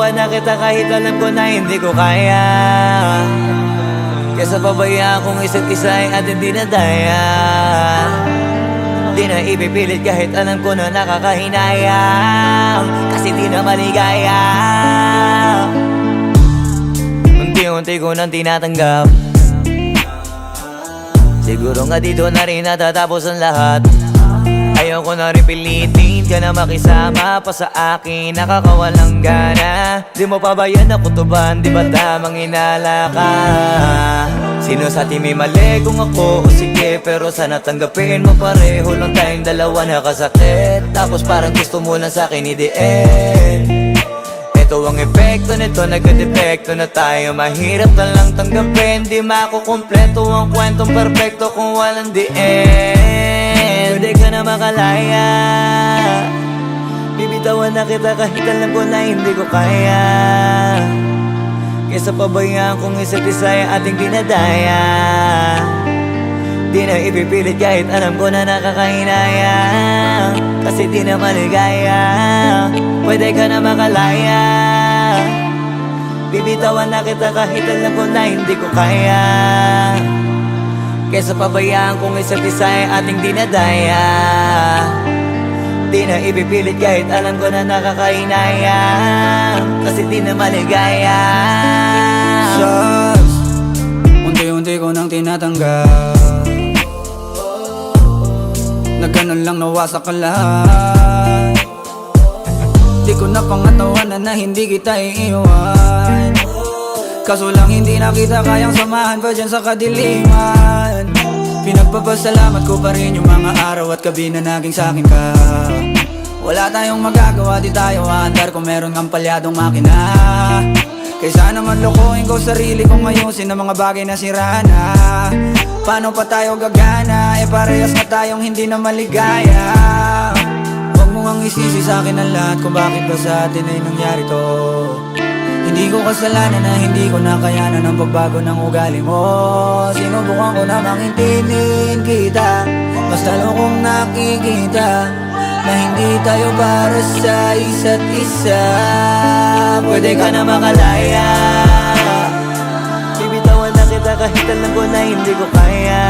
Bibitawan na kita kahit alam ko na hindi ko kaya. Kesa pabayaan kung isa't isa ay ating dinadaya. Di na ipipilit kahit alam ko na nakakahinayang Kasi di na maligaya. Unti-unti ko nang tinatanggap. Siguro nga dito na rin natatapos ang lahat Ayoko na rin pilitin ka na makisama pa sa akin. Nakakawalang gana. Di mo pa ba yan nakutuban? Di ba tamang inala ka? Sino sa atin may mali kung ako? O sige Pero sana tanggapin mo pareho lang tayong dalawa nakasakit Tapos parang gusto mo lang sa akin i-end ito ang epekto nito, nagka-depekto na tayo. Mahirap na lang tanggapin, di makukumpleto Ang kwentong perfecto kung walang end Pwede ka na makalaya. Bibitawan na kita kahit alam ko na hindi ko kaya. Kesa pabayaan kung isa't isa ating dinadaya Di na ipipilit kahit alam ko na nakakahinayang Kasi di na maligaya. Pwede ka na makalaya. Bibitawan na kita kahit alam ko na hindi ko kaya Kesa pabayaan kung isa't isa ay ating dinadaya. Di na ipipilit kahit alam ko na nakakahinayang Kasi di na maligaya. Shots Unti-unti ko nang tinatanggap Na ganun lang nawasak ka lahat Di ko na pangatawanan na hindi kita iiwan Kaso lang hindi na kita kayang samahan pa dyan sa kadiliman. Pinagpapasalamat ko pa rin yung mga araw at gabi na naging sa'kin ka. Wala tayong magagawa, di tayo aandar kung meron kang palyadong makina. Kaysa naman lokohin ko sarili kong ayusin ang mga bagay na sira na. Paano pa tayo gagana, eh parehas na tayong hindi na maligaya. Huwag mo ngang isisi sa akin ang lahat kung bakit ba sa atin ay nangyari to Hindi ko kasalanan na hindi ko nakayanan ang pagbago ng ugali mo. Sinubukan ko namang intindihin kita. Basta lang kong nakikita Na hindi tayo para sa isa't isa. Pwede ka na makalaya. Bibitawan na kita kahit alam ko na hindi ko kaya.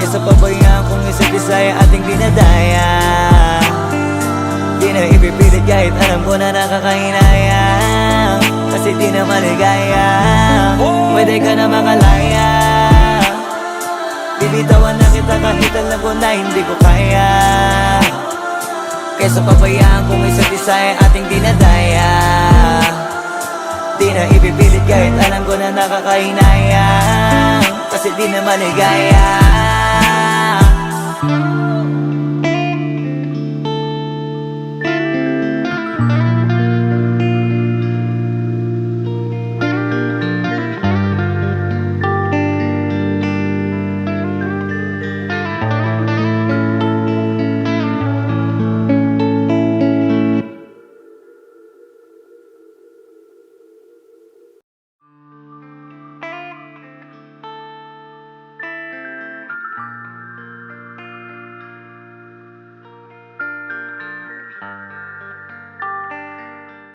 Kesa pabayaan kung isa't isa ay ating dinadaya Di na ipipilit kahit alam ko na nakakahinayang Kasi di na maligaya. Pwede ka na makalaya Bibitawan na kita kahit alam ko na hindi ko kaya. Kesa pabayaan kung isa't isa ay ating dinadaya. Di na ipipilit kahit alam ko na nakakahinayang Kasi di na maligaya